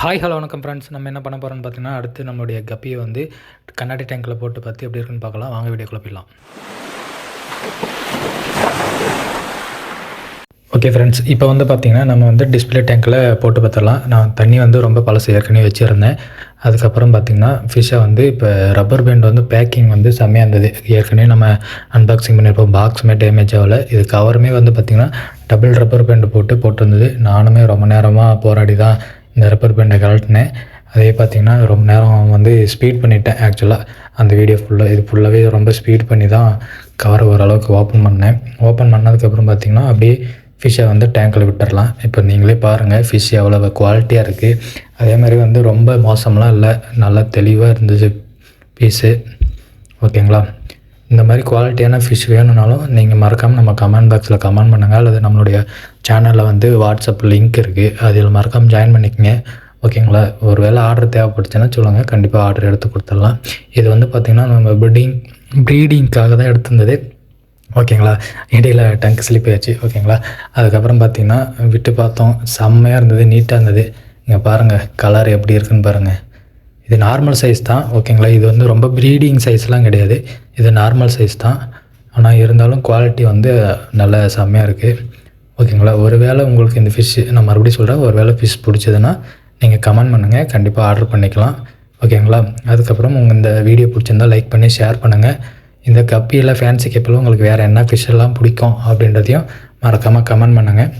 Hi hello வணக்கம் friends நம்ம என்ன பண்ண போகிறோம்னு பார்த்தீங்கன்னா அடுத்து நம்மளுடைய கப்பியை வந்து கண்ணாடி டேங்க்கில் போட்டு பார்த்து எப்படி இருக்குன்னு பார்க்கலாம். வாங்க வீடியோக்குள்ள போயிடலாம். ஓகே ஃப்ரெண்ட்ஸ் இப்போ வந்து பார்த்திங்கன்னா நம்ம வந்து டிஸ்பிளே டேங்க்கில் போட்டு பார்த்துடலாம் நான் தண்ணி வந்து ரொம்ப பழசு ஏற்கனவே வச்சுருந்தேன். அதுக்கப்புறம் பார்த்திங்கன்னா ஃபிஷ்ஷை வந்து இப்போ ரப்பர் பேண்ட் வந்து பேக்கிங் வந்து செம்மையாக இருந்தது. ஏற்கனவே நம்ம அன்பாக்சிங் பண்ணியிருப்போம். பாக்ஸுமே டேமேஜ் ஆகலை. இது கவருமே வந்து பார்த்திங்கன்னா டபுள் ரப்பர் பேண்ட் போட்டு போட்டிருந்தது. நானுமே ரொம்ப நேரமாக போராடி தான் இந்த ரப்பர் பேண்டை கழட்டினேன். அதே பார்த்திங்கன்னா ரொம்ப நேரம் வந்து ஸ்பீட் பண்ணிட்டேன் ஆக்சுவலாக அந்த வீடியோ ஃபுல்லாக இது ஃபுல்லாகவே ரொம்ப ஸ்பீட் பண்ணி தான் கவர் ஓரளவுக்கு ஓப்பன் பண்ணேன். ஓப்பன் பண்ணதுக்கப்புறம் பார்த்திங்கன்னா அப்படியே ஃபிஷ்ஷை வந்து டேங்க்கில் விட்டுறலாம். இப்போ நீங்களே பாருங்கள் ஃபிஷ் எவ்வளோ குவாலிட்டியாக இருக்குது அதே மாதிரி வந்து ரொம்ப மோசம்லாம் இல்லை நல்லா தெளிவாக இருந்துச்சு பீஸு ஓகேங்களா இந்த மாதிரி குவாலிட்டியான ஃபிஷ் வேணும்னாலும் நீங்கள் மறக்காமல் நம்ம கமெண்ட் பாக்ஸில் கமெண்ட் பண்ணுங்கள் அல்லது நம்மளுடைய சேனலில் வந்து வாட்ஸ்அப் லிங்க் இருக்குது அதில் மறக்காமல் ஜாயின் பண்ணிக்கங்க. ஓகேங்களா ஒரு வேளை ஆர்டர் தேவைப்பட்டுச்சுன்னா சொல்லுங்கள் கண்டிப்பாக ஆர்டர் எடுத்து கொடுத்துடலாம். இது வந்து பார்த்திங்கன்னா நம்ம ப்ரீடிங் ப்ரீடிங்க்காக தான் எடுத்திருந்தது. ஓகேங்களா இடையில் டங்க் ஸ்லிப் ஆச்சு ஓகேங்களா அதுக்கப்புறம் பார்த்திங்கன்னா விட்டு பார்த்தோம். செம்மையாக இருந்தது நீட்டாக இருந்தது. இங்கே பாருங்கள் கலர் எப்படி இருக்குன்னு பாருங்கள் இது நார்மல் சைஸ் தான் ஓகேங்களா இது வந்து ரொம்ப ப்ரீடிங் சைஸ்லாம் கிடையாது. இது நார்மல் சைஸ் தான். ஆனால் இருந்தாலும் குவாலிட்டி வந்து நல்ல செம்மையாக இருக்குது ஓகேங்களா ஒருவேளை உங்களுக்கு இந்த ஃபிஷ் நான் மறுபடியும் சொல்கிறேன் ஒரு வேளை ஃபிஷ் பிடிச்சதுன்னா நீங்கள் கமெண்ட் பண்ணுங்கள் கண்டிப்பாக ஆர்டர் பண்ணிக்கலாம். ஓகேங்களா அதுக்கப்புறம் உங்கள் இந்த வீடியோ பிடிச்சிருந்தால் லைக் பண்ணி ஷேர் பண்ணுங்கள் இந்த கப்பியில் ஃபேன்சி கப்பில் உங்களுக்கு வேறு என்ன ஃபிஷ் எல்லாம் பிடிக்கும் அப்படின்றதையும் மறக்காமல் கமெண்ட் பண்ணுங்கள்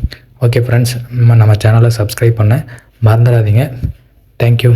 ஓகே ஃப்ரெண்ட்ஸ் நம்ம சேனலை சப்ஸ்கிரைப் பண்ண மறந்துடாதீங்க. தேங்க்யூ